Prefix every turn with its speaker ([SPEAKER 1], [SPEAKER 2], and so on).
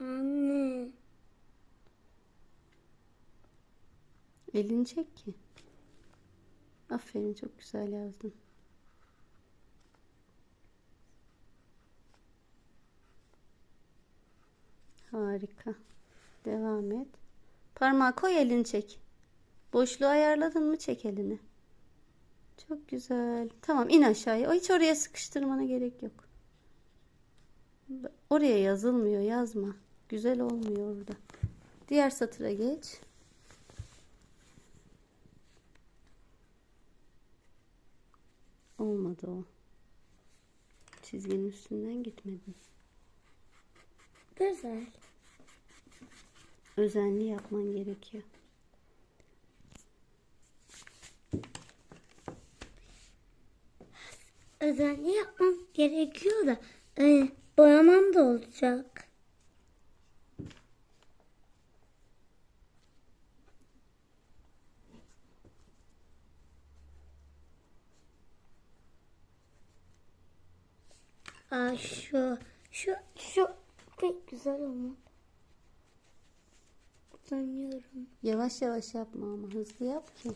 [SPEAKER 1] Anne. Elini çek ki. Aferin çok güzel yazdın. Harika. Devam et. Parmağı koy elini çek. Boşluğu ayarladın mı çek elini. Çok güzel. Tamam in aşağıya. O hiç oraya sıkıştırmana gerek yok. Oraya yazılmıyor yazma. Güzel olmuyor orada. Diğer satıra geç. Olmadı o. Çizginin üstünden gitmedin.
[SPEAKER 2] Güzel.
[SPEAKER 1] Özenli yapman gerekiyor.
[SPEAKER 2] Özenli yapmam gerekiyor da e, boyamam da olacak. Aa, şu, şu, şu pek güzel olmadı. Sanıyorum.
[SPEAKER 1] Yavaş yavaş yapma ama hızlı yap ki.